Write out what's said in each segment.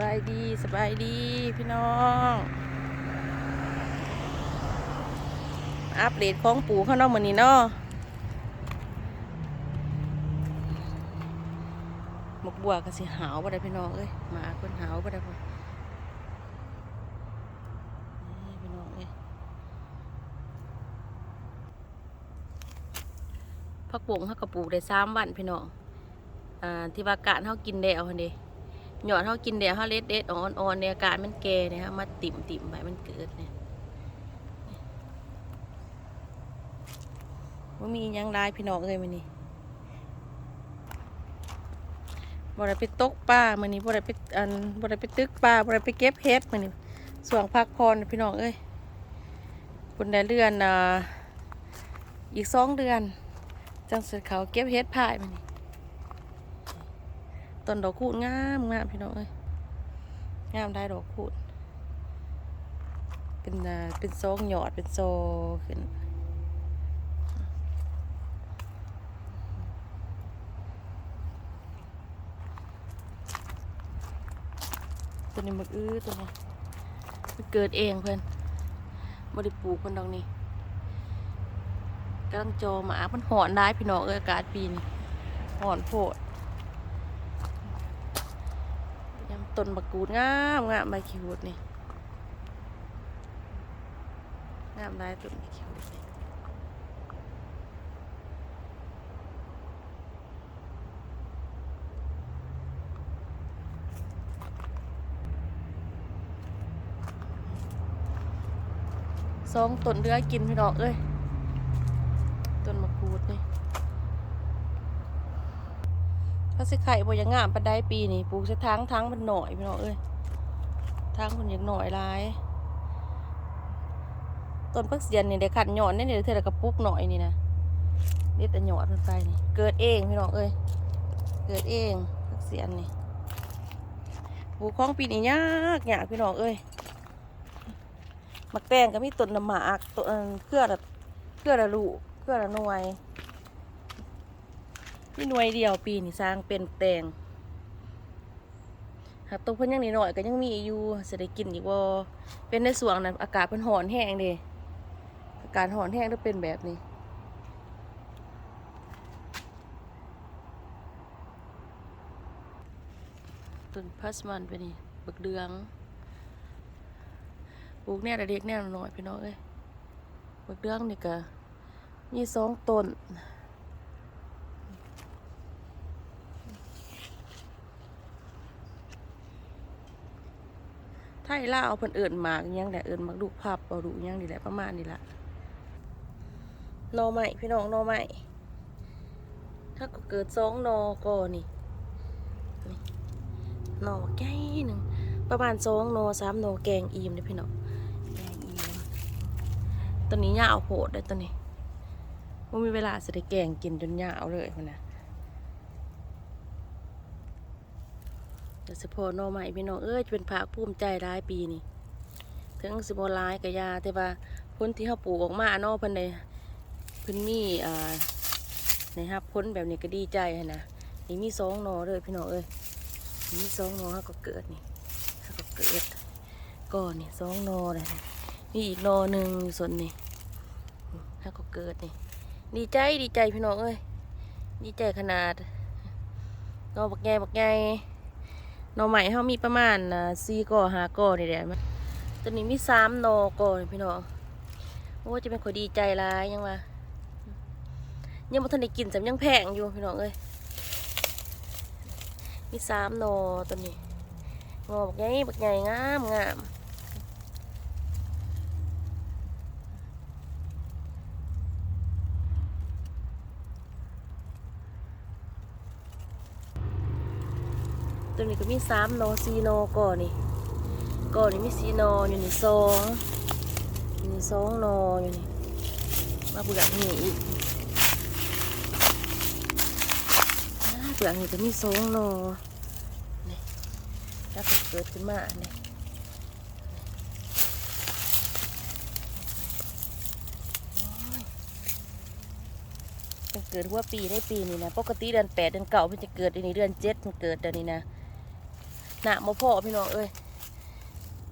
บายดีสบายดีพี่น้องอัปเดตของปู่ข้างนอกมือนี้เนาะหมกบัวก็สิหาวบ่ได้พี่น้องเอ้ยหมาคนหาวบ่ได้พ่อพี่น้องเอ้ยพักบงเขากระปูได้สามวันพี่น้องอ่าที่ว่าการเขากินแดวคนเดี หยอดเขากินแดวเขาเล็ดเด็ดอ่อนอ่อนในอากาศมันแก่เนี่ยฮะมาติ่มติ่มไปมันเกิดเนี่ยว่ามียังได้พี่น้องเอ้ยมันนี่บ่ได้ไปตกปลามื้อนี้บ่ได้ไปอันบ่ได้ไปตึกปลาบ่ได้ไปเก็บเห็ดมื้อนี้ส่วงพักพรพี่น้องเอ้ยคุณได้เดือนอ่าอีกสองเดือนจังสิเขาเก็บเห็ดพายมื้อนี้ ต้นดอกคูดงามงามพี่น้องเอ้ยงามได้ดอกคูด เป็นอ่าเป็นซองหยอดเป็นโซขึ้นตัวนี้มันอื้อตัวนี้มันเกิดเองเพื่อนบริปลูกเพื่อนดอกนี้กำลังโจหมามันหอนได้พี่น้องเอยอากาศปีนี้หอนโพดยำ ต้นบักกูดงามงามใบขีวดนี่งามได้ต้นใบขีวดนี่สองต้นเรือกินพี่น้องเอ้ยต้นมะกรูดนี่ ถ้าสิไข่บ่อยังงามปานใดปีนี่ปลูกใส่ทางทางมันหน่อยพี่น้องเอ้ยทางคนยังหน่อยหลายต้นพักเสียนนี่ได้ขัดหยอดนี่เดี๋ยวเธอได้กระปุกหน่อยนี่นะนี่แต่หยอดมันไปนี่เกิดเองพี่น้องเอ้ยเกิดเองพักเสียนนี่ปลูกของปีนี้ยากยากพี่น้องเอ้ยมักแตงก็มีต้นละหมากต้นอันเครือละเครือละลูกเครือละหน่วย มีหน่วยเดียวปีนี่สร้างเป็นแตงหากตัวเพิ่นยังนิดหน่อยก็ยังมีอยู่จะได้กินอีกบ่เป็นในสวงนั้นอากาศเพิ่นร้อนแห้งเด้อากาศร้อนแห้งต้องเป็นแบบนี้ต้นพัสมันไปนี่บักเดืองปลูกเนี่ยเด็กเนี่ยน้อยพี่น้องเอ้ยบักเรื่องนี่ก็มีสองต้น ยล่าวเพิ่นเอิญหมากยังแหละเอิญหมากลูกพับเอาดูยังนี่แหละประมาณนี้ละนอใหม่พี่น้องนอใหม่ถ้าก็เกิดสองนอก็นี่นี่นอใหญ่หนึ่งประมาณสองนอสามนอแกงอีมเลยพี่น้องแกงอีมตัวนี้ยาวโพดเลยตัวนี้ว่มีเวลาสิได้แกงกินจนยาวเลยมันนะ เดี๋ยวสิพอหนอใหม่พี่น้องเอ้ยจะเป็นภาคภูมิใจร้ายปีนี้ถึงสิบร้ายกับยาแต่ว่าพ้นที่เขาปลูกออกมาเนอเพิ่นในเพิ่นมีอ่าในฮับพ้นแบบนี้ก็ดีใจนะนี่มีสองนอเลยพี่น้องเอ้ยนี่มีสองนอเขาก็เกิดนี่เขาก็เกิดก่อนนี่สองนอเลยนะมีอีกนอหนึ่งอยู่ส่วนนี่ถ้าก็เกิดนี่ดีใจดีใจพี่น้องเอ้ยดีใจขนาดนอบักใหญ่บักใหญ่นอใหม่เขามีประมาณสี่ก่อห้าก่อนี่แหละมั้ยตัวนี้มีสามนอก่อนพี่น้องโอ้จะเป็นคนดีใจร้ายยังวะยังบ่ทันได้กินสำยังแพงอยู่พี่น้องเอ้ยมีสามนอตัวนี้งอบักใหญ่บักใหญ่งามงาม ตัวนี้ก็มีสามโนสี่โนก่อนนี่ก่อนนี่มีสี่โนอยู่นี่สองอยู่นี่สองโนอยู่นี่มาเปลือกนี่อีกเปลือกนี่ก็มีสองโนแล้วก็เกิดขึ้นมาเนี่ยมันเกิดหัว่าปีได้ปีนี่นะ ปกติเดือนแปดเดือนเก้ามันจะเกิดในเดือนเจ็ดมันเกิดเดือนนี้นะ หนามบ่พอพี่น้องเอ้ย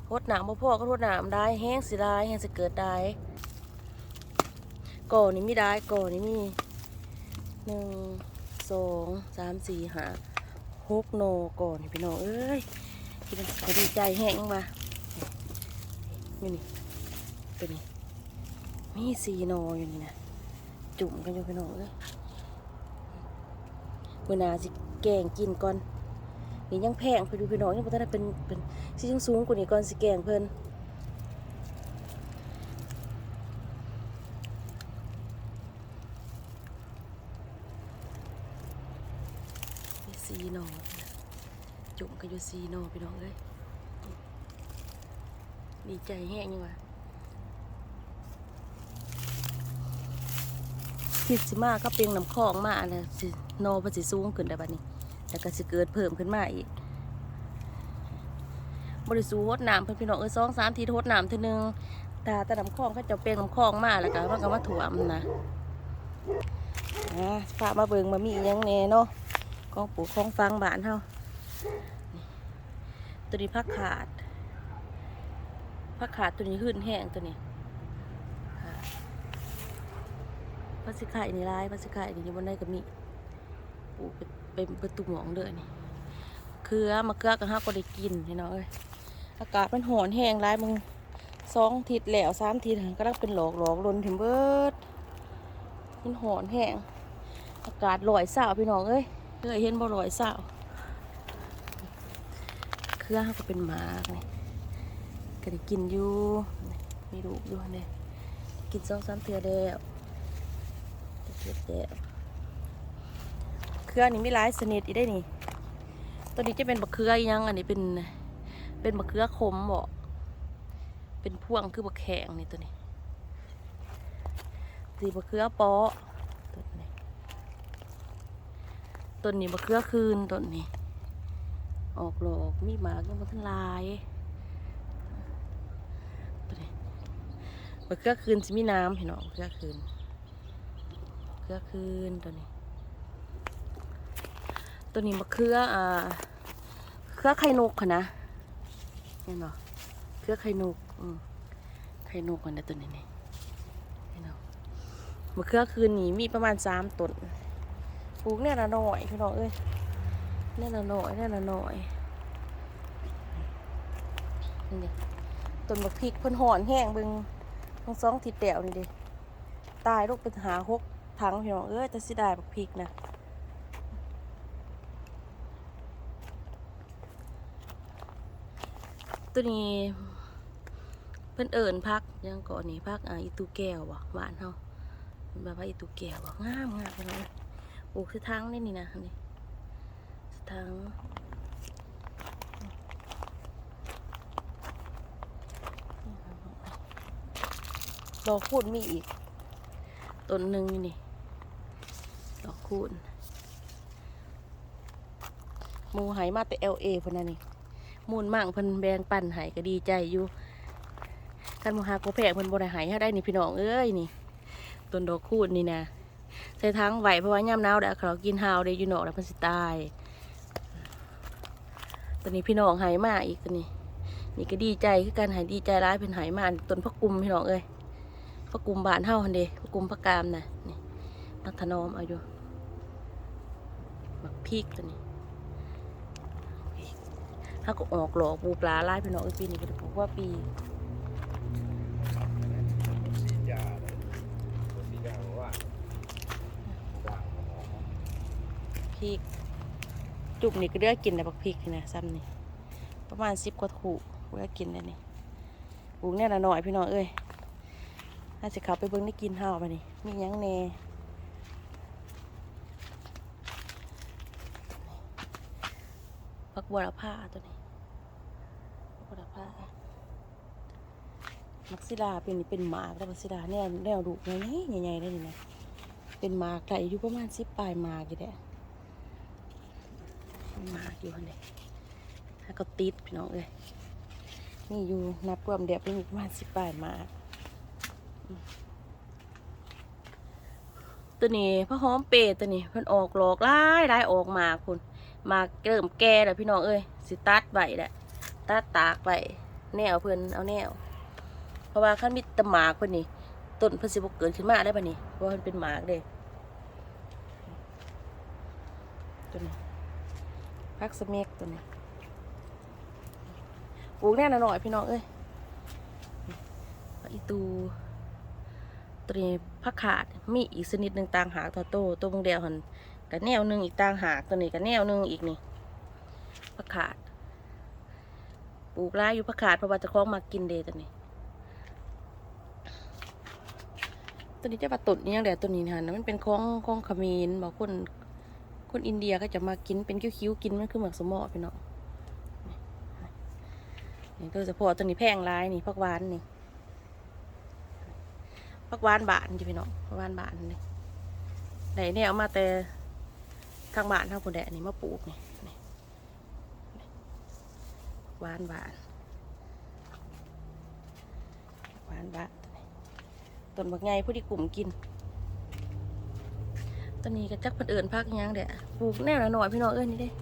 ทษหนามบ่พอก็ทษหนามได้แห้งสิได้แห้งสิเกิดได้ก่อนี่มีได้ก่อนี่มีหนึ่งสองสามสี่ห้าหกโนก่อนนี่พี่น้องเอ้ยกินก็ดีใจแห้งมานี่นี่ตัวนี้มีสี่โนอยู่นี่นะจุ่มกันอยู่พี่น้องเอ้ยมื่อนาสิแกงกินก่อน นี่ยังแพงไปดูพี่น้องยังบ่ทันได้เป็นเป็นสิยังสูงกว่านี้ก่อนสิแกงเพิ่นมีซีโนจุ่มก็อยู่ซีโนพี่น้องเอ้ยดีใจแห้งยังวะคิดสิมากก็เปียงน้ำคลองมาอันน่ะสินเพิ่นสิสูงขึ้นได้บัดนี้ แล้วก็สิเกิดเพิ่มขึ้นมาอีกบริสูฮดน้ำเพิ่นพี่น้องเอ้ยสองสามทีโทดน้ำทีนึงตาตะน้ำคลองเขาจะเป็นน้ำคลองมาแล้วก็มันก็มาถ่วมนะอ่าพามาเบิ่งมามียังแน่เนาะของปลูกของฟังบ้านเฮาตัวนี้ผักขาดผักขาดตัวนี้หื่นแห้งตัวนี้พัสสิไข่นี่ลายพัสสิไข่นี่อยู่บนได้ก็มีปูเป็น เป็นประตูหมองเด้อนี่เคือมะเขือกับห้าก็ได้กินพี่น้องเอ้ยอากาศมันหอนแห้งร้ายมึงสองทิศแล้วสามทิศก็ต้องเป็นหลอกหลอกลนถึงเบิดมันหอนแห้งอากาศลอยเศร้าพี่น้องเอ้ยเคยเห็นบ่ลอยเศร้าเครือเขาก็เป็นหมากนี่ก็ได้กินอยู่มีลูกอยู่เนี่ยกินสองสามเทือแล้วเก็บแล้ว เครือนี่มีหลายชนิดอีได้นี่ตัวนี้จะเป็นบักเขือยัง อันนี้เป็นเป็นบักเขือขมบ่เป็นพ่วงคือบักแข็งนี่ตัวนี้สีบักเขือปาะตัวนี้ต้นนี้บักเขือคืนต้นนี้ ออกหลอกมีหมากยังบ่ทันลายบักเขือคืนสิมีน้ำเห็นเนาะบักเขือคืนบักเขือคืนตัวนี้ ตัวนี้มะเขืออ่าเครือไข่นกค่ะนะเห็นเนาะเครือไข่นกอืมไข่นกกันนะตัวนี้นี่เห็นเนาะมะเขือคืนนี้มีประมาณสามต้นปลูกเนี่ยละหน่อยพี่น้องเอ้ยเนี่ยละหน่อยเนี่ยละหน่อยนี่ต้นบักพริกเพิ่นหอนแห้งเบึงทั้งสองทิศแตวนี่ดิตายลูกเป็นหาหกถังพี่น้องเอ้ยแต่สิได้บักพริกนะ ตัวนี้เพิ่นเอิญพักยังก่อนนี่พักอ่าอีตูแก้วบ่หวานเฮาเป็นแบบว่าอีตูแก้วบ่งามงามเลยปลูกที่ทางนี่นี่นะนี่ทางดอกคูดมีอีกต้นหนึ่งนี่ดอกคูดมูไหมาแต่เอลเอพนันนี่ มูลมั่งเพิ่นแบงปันให้ก็ดีใจอยู่กันมหาโกแพงเพิ่นบ่ได้ให้เฮาได้นี่พี่น้องเอ้ยนี่ต้นดอกคูดนี่นะใส่ทั้งไหวเพราะว่ายามหนาวเด้อเขากินหาวได้อยู่นอกแล้วเพิ่นสิตายตัวนี้พี่น้องให้มาอีกตัวนี้ นี่ก็ดีใจคือการให้ดีใจร้ายเพิ่นให้มาต้นพักกุมพี่น้องเอ้ยพักกุมบานเฮาหั่นเด้พักกุมพักกามนะนี่นักถนอมเอาอยู่บักพริกตัวนี้าก็ออกหลอกปูปลาไล่พี่น้องอีกปีนี้ก็จะบอกว่าปีสียาเลยตัวสียาบอกว่าด่างของหมอพริกจุ่มนี่ก็เลือกกินแต่บักพริกนี่นะซ้ำนี่ประมาณสิบกว่าถูกเลือกกินเลยนี่ปลูกเนี่ยละหน่อยพี่น้องเอ้ยถ้าจะขับไปเบิ้งได้กินห้าวไปนี่มียังแหน่ผักบัวละผ้าตัวนี้ ผักบัวละมักซิลาเป็นเป็นหมากแล้วมักซิลาเนี่ยแนวดุใหญ่ๆใหญ่ๆได้นี่นะเป็นหมากไหลอยู่ประมาณสิบปลายหมากอยู่แหละมาอยู่คนเดียวถ้าก็ติดพี่น้องเอ้ยนี่อยู่นับรวมเดียวเป็นประมาณสิบปลายหมาอืมตัวนี้พระหอมเปรตตัวนี้เพิ่นออกหลอกหลายหลายออกมาคุณหมากเริ่มแก่แล้วพี่น้องเอ้ยสิตัดไว้แหละ ตัดตากไว้แนวเพิ่นเอาแนว เพราะว่าคันมีตะหมากเพิ่นนี่ต้นเพิ่นสิบ่เกิดขึ้นมาได้บัดนี้เพราะมันเป็นหมากเด้ตัวนี้พักสเมกตัวนี้ปลูกแน่นหน่อยพี่น้องเอ้ยอีตูตัวนี้ผักขาดมีอีกชนิดหนึ่งต่างหากตัวโตตัวบงเดียวหันกับแนวหนึ่งอีกต่างหากตัวนี้กับแนวหนึ่งอีกนี่ผักขาด ลูกร้ายอยู่ผักขาดเพราะว่าจะคล้องมากินเดย์ตัวนี้ตัวนี้จะว่าต้นนี้ยังเดียวตัวนี้นะมันเป็นของของขมรบอกคนคนอินเดียก็จะมากินเป็นคิ้วๆกินมันคือเหมือกสมอพี่น้องนี่โดยเฉพาะตัวนี้แพงร้ายนี่ผักวานนี่ผักวานบานจ้ะพี่น้องผักวานบานนี่ไหนเนี่ยเอามาแต่ทางบ้านทางคนแดดนี่มาปลูกนี่ หวานบานหวานบานต้นบักไงผู้ที่กลุ่มกินตอนนี้ก็จักเพิ่นเอิญพักยังเด้อปลูกแน่ละหน่อยพี่น้องเอ้ยนี่เด้ม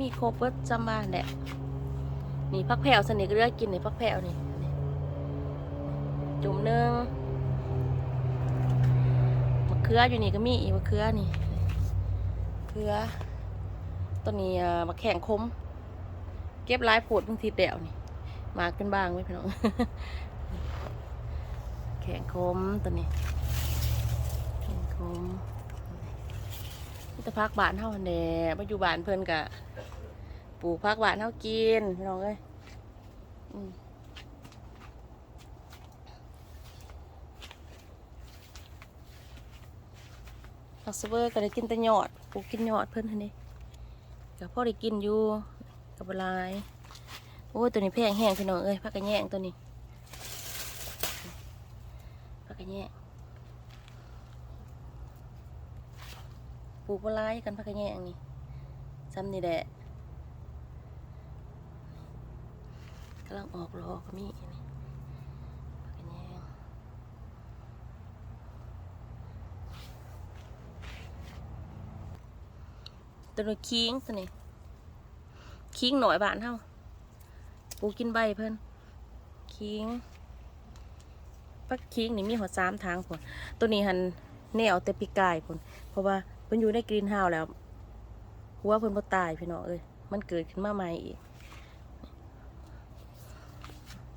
มีครบเบิดจำบ้านแหละนี่พักแผ่วสนิทก็เลือกกินในพักแผ่วนี่ จุ่มหนึงมะเขืออยู่นี่ก็มีอีมะเขือนี่เขือ ตัวนี้อ่ามะแข่งคม เก็บลายโผดบางทีแดวนี่มากเป็นบางไว้พี่น้อง แข่งคมตัวนี้ แข่งคมนี่จะพักบ้านเท่าแหน่มาอยู่บ้านเพิ่นกะปลูกพักบ้านเท่ากินพี่น้องเอ้ยผักสเวอร์ก็ได้กินแต่ยอดปลูกกินยอดเพิ่นทันนี้ กับพ่อได้กินอยู่กับบหลายโอ้ตัวนี้แพงแห้งพี่น้องเอ้ยพักกระแยงตัวนี้พักกระแยงปลูกบหลายกันพักกระแยงนี่ซ้ำนี่แหละกำลังออกดอกมีนี่พักกระแยง ตัวนี้คิงตัวนี้คิงหน่อยบานเท่าปูกินใบเพิ่อนคิงพักคิงนี่มีหัวสามทางผลตัวนี้หันแนวแต่ปีกายผลเพราะว่าเพิ่นอยู่ในกรีนเฮาแล้วหัวเพิ่นบ่ตายพี่น้องเอ้ยมันเกิดขึ้นมาใหม่อีก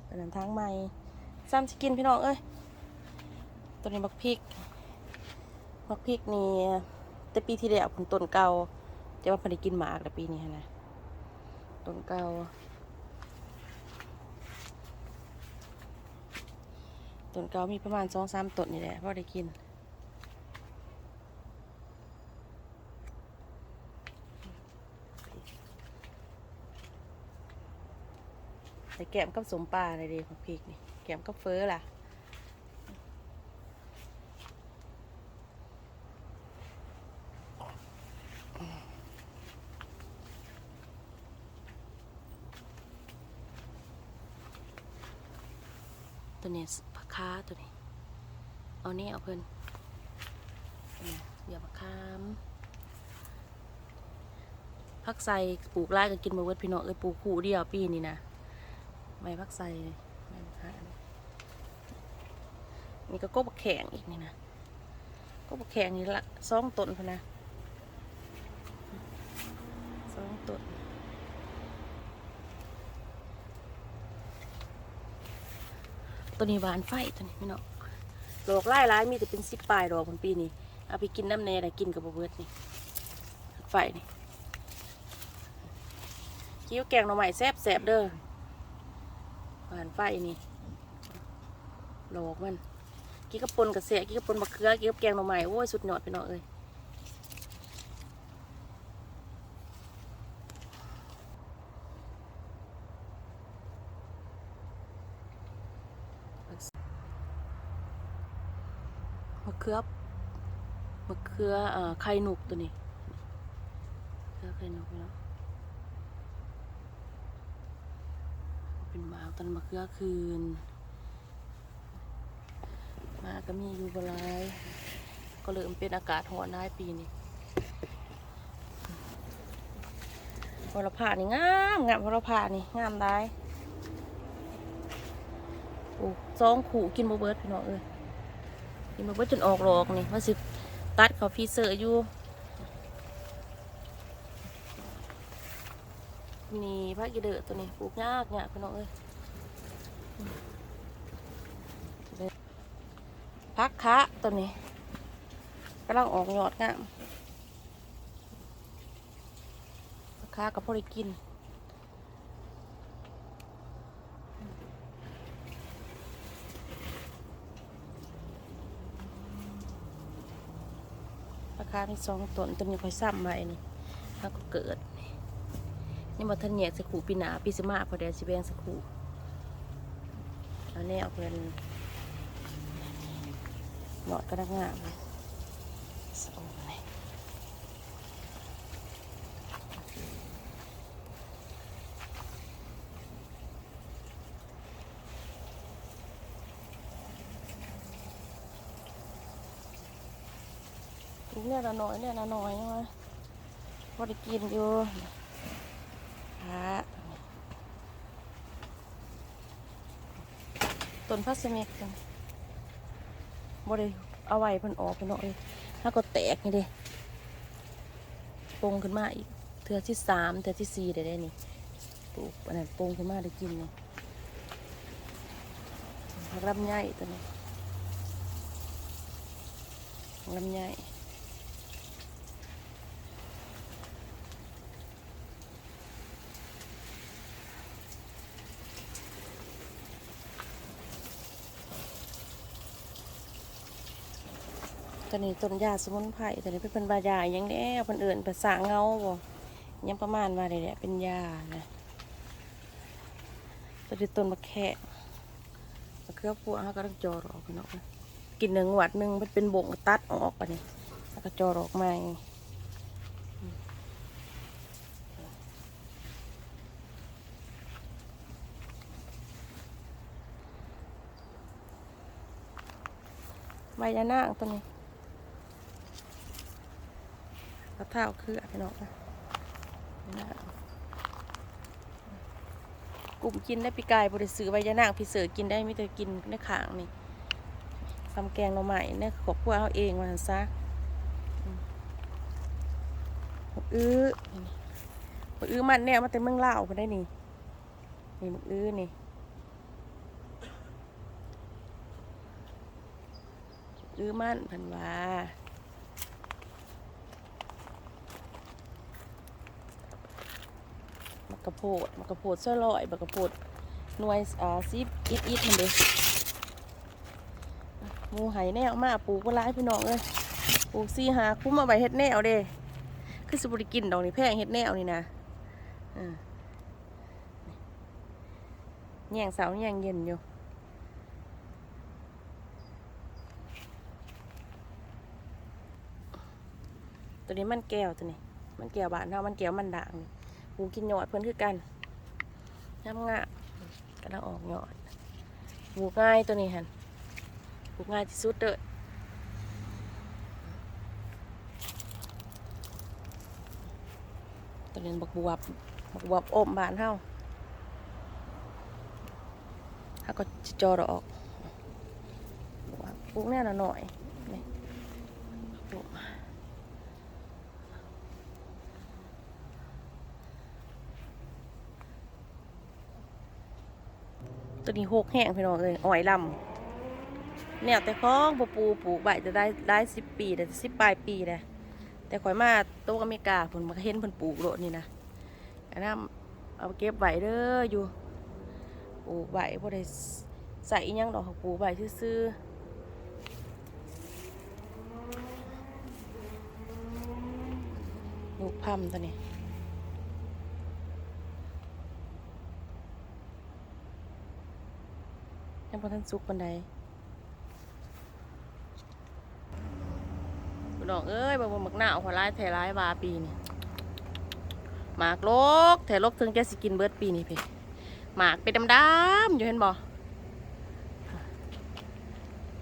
เป็นทางใหม่ซ้ำสิกินพี่น้องเอ้ยตัวนี้บักพริกบักพริกนี่แต่ปีที่แล้วผลต้นเก่า จะว่าพิ่นได้กินหมากแต่ปีนี้นะต้นเก่าต้นเก่ามีประมาณสองสามต้นนี่แหละพอได้กินใส่แกมกับสมปลาอะไรดีของพริกนี่แกมกับเฟอล่ะ ตัวนี้ผักค้าตัวนี้ เอานี่เอาเพิ่นนี่อย่าผักคามผักใส่ปลูกไร่ก็กินมาเวิร์ดพี่น้องเอ้ยปลูกคู่เดียวปีนี้นะใบพักใส่ใบพักนี่ก็กบแข็งอีกนี่นะกบแข็งนี่ละสองต้นพนะสองต้น ตัวนี้หวานไฟตัวนี้พี่น้องดอกไล่ร้ายมีแต่เป็นสิบปลายดอกคนปีนี้เอาไปกินน้ำแน่ได้กินกับบะเบิดนี่ไฟนี่กิ้วแกงหน่อไม้แซ่บแซ่บเด้อหวานไฟนี่โลกมันกี้กระปนกระเสะกี้กระปนมะเขือกี้กับแกงหน่อไม้โอ้ยสุดยอดไปเนาะเอ้ย ขือมะเขือเอ่อไข่หนุกตัวนี้เขือไข่หนุกเนาะเป็นหมาตอนมาเกือคืนมาก็มีอยู่บลายก็เลยมเป็นอากาศร้อนได้ปีนี้โหระพานี่งามงามโหระพานี่งามได้โอ้สองขู่กินบเบิร์ดพี่น้องเอ้ย กินบ่เบิดจนออกหลอกนี่ว่าสิตัดเขาฟีเซอร์อยู่นี่พระกิเดอตัวนี้ปลูกยากเนี่ยพี่น้องเอ้ยพักคะตัวนี้กำลังออกยอดงามพักคะกับพอได้กิน รามีสองต้นต้นนี้ค่อยซ้ำไว้นี่แล้วก็เกิด นี่มาทันแยกสกขูปีหนาปีสมาพอแดดสิแบงสกขูเอาแน่เอาเงินหนอดกระดังงามเลยสองเลย ลูกเนี่ยละน้อยเนี่ยละน้อยมาพอได้กินอยู่ฮะต้นพัสมิกกันบ่ได้เอาไว้เพิ่นออกเพิ่นเนาะเอ้ยถ้าก็แตกนี่เด้ปงขึ้นมาอีกเทือที่สามเทือที่สี่ได้ได้นี่ปลูกอันนั้นปงขึ้นมาได้กินนี่ผักลำไยตัวนี้ลำไย ตอนนี้ต้นยาสมุนไพรตอนนี้เป็นป็นบายาอย่างแน่เพิ่นเอื่นภาษาเงาบ่ยังประมาณว่าได้แหละเป็นยานะตอนนี้ต้นมะแขะมะเขือพวงเขาก็ต้องจอออกพี่น้องกินหนึ่งหวัดหนึ่งมันเป็นบ่งตัดออกไปนี่แล้วก็จอออกมาใบยานางตัวนี้ กระเท้าคืออะไรเนาะนี่นะกลุ่มกินได้ปีกายบริสือใบยะนางพี่เสือกินได้มิแต่กินในขางนี่ทำแกงหน่อไม้เนี่ยขอบพวกเอาเองมาซะอืมบักอื้อนี่บักอื้อมันเนี่ยมาแต่เมืองลาวพอได้นี่นี่อื้อนี่อื้อมันพันว่า กกะโพดมักกะโพดซอยลอยมักกะโพดหน่วยอ่าซิบอิดอิดมันเด้มูไห่แนวมาปลูกก็ร้ายพี่น้องเลยปลูกซีหาคุ้มมาใบเฮ็ดแนวเด้คือสิบริกินดอกนี่แพงเฮ็ดแนวนี่นะอ่าแย่งเสาแย่งเย็นอยู่ตัวนี้มันแก้วตัวนี้ มันแก้วบานเท่ามันแก้วมันด่างนี่ ปูกินหยอดเพื่อนคือกันน้ำงะกำลังออกหยอดปลูง่ายตัวนี้ฮันปลูง่ายที่สุดเลยตัวนี้บักบวบบักบวบอมบานเท่าถ้าก็จะจอดออกปลูกแน่นหน่อยนี่ปลูก ตัวนี้หกแห้งพี่น้องเลยอ่อยลำเนี่ยแต่ของปูปูปลูกใบจะได้ได้สิบปีแต่สิบปลายปีเลยแต่ข่อยมาโตวอเมริกาผลมาเห็นผลปลูกโลดนี่นะอันนั้นเอาเก็บใบเด้ออยู่ปลูกใบพอได้ใส่ยังดอกปลูกใบซื่อๆลูกพัมตัวนี้ ยังพอทันสุกปันใดพี่น้องเอ้ยบ่บ่หมักหน้าวหัวร้ายแถร้ายบาปีนี่หมากลกแถลกถึงแกสิกินเบิดปีนี่เพ่หมากเป็นดำๆอยู่เห็นบ่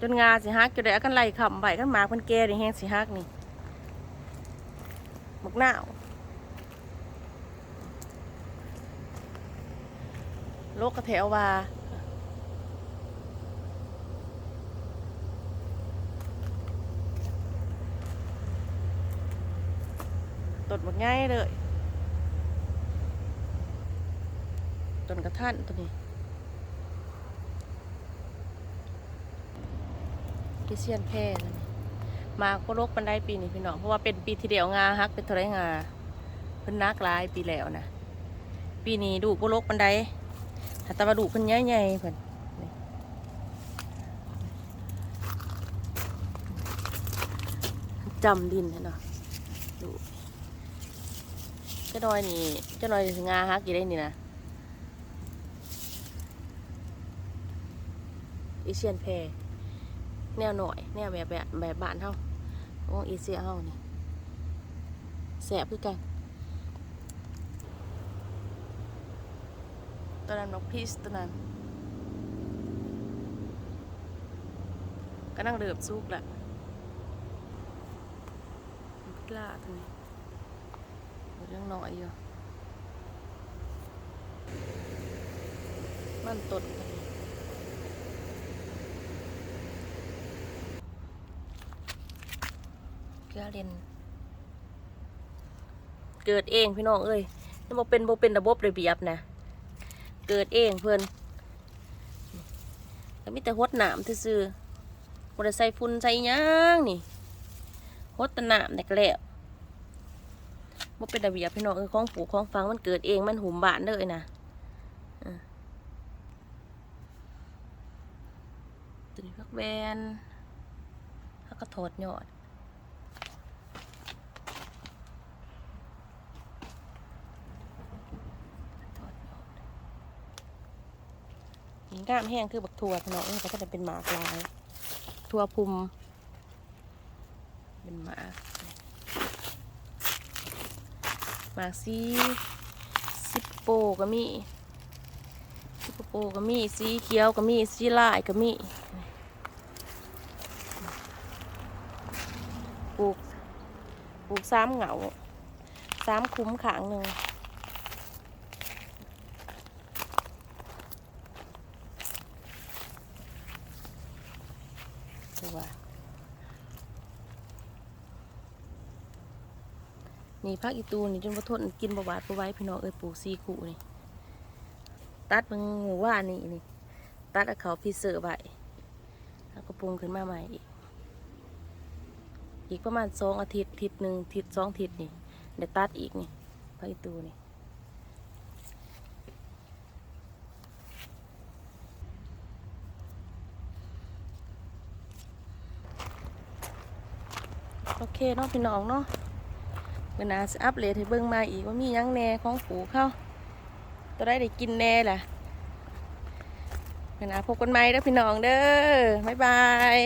จนงาสิฮักจะได้อากันไหล่ขำใบกันหมากมันแก่นี่แห้งสิฮักนี่หมักหน้าโลกกระแถวว่า บักง่ายเลยต้นกระท่านตัวนี้กิเซียนแพร่มาก็โลกบันไดปีนี้พี่น้องเพราะว่าเป็นปีที่เดียวงาฮักเป็นทะเลงาเพิ่นนักลายปีแล้วนะปีนี้ดูโปโลกบันไดหัตถมาดูเพิ่นใหญ่ๆเพิ่นจำดินให้เนาะดู จ้าน้อยนี่เจ้าน้อยสิงาฮักกี่ได้นี่นะอีเชียนแพรแนวหน่อยแนวแบบแบบแบบบ้านเฮาของเอเชียเฮานี่แสบคือกันตัวนั้นนกพีสตัวนั้นก็นั่งเดือบซุกแหละพิลาตัวนี้ เรื่องน้อยอยู่ มันตดเกลือเรนเกิดเองพี่น้องเอ้ยนี่บ่เป็นบ่เป็นระบบระเบียบนะเกิดเองเพื่อนก็มีแต่หดหนามซื่อๆบ่ได้ใส่ฝุ่นใส่ยังนี่หดตะหนามแต่กแล้ว บ่เป็นระเบียบพี่น้องเอ้ยของปลูกของฟังมันเกิดเองมันหุ่มบ้านเลยนะตัวนี้พักแบนแล้วก็ถอดยอดถอดยอดหินก้ามแห้งคือบักถั่วพี่น้องเอ้ยก็จะเป็นหมากลายถั่วพุมเป็นหมาก หมากสีสิปโปก็มีสิปโปก็มีสีเขียวก็มีสีลายก็มีปลูกปลูกสามเหงาสามคุ้มขางหนึ่ง คือว่า นี่พักอีตูนี่จนบ่ทนกินบ่หวาดบ่ไว้พี่น้องเอ้ยปลูกซีขู่นี่ ตัดมึงหมูว่านี่นี่ ตัดเอาเขาพี่เสือไว้แล้วก็ปรุงขึ้นมาใหม่อีก อีกประมาณสองอาทิตย์ทิตย์หนึ่งอาทิตย์สองอาทิตย์นี่เดี๋ยวตัดอีกนี่พักอีตูนี่โอเคเนาะพี่น้องเนาะ เวลาจะอัปเดตให้เบิ่งมาอีกว่ามียังแหน่ของผูเข้าตัวได้ได้กินแหน่ล่ะเวลาพบกันใหม่เด้อพี่น้องเด้อบ๊ายบาย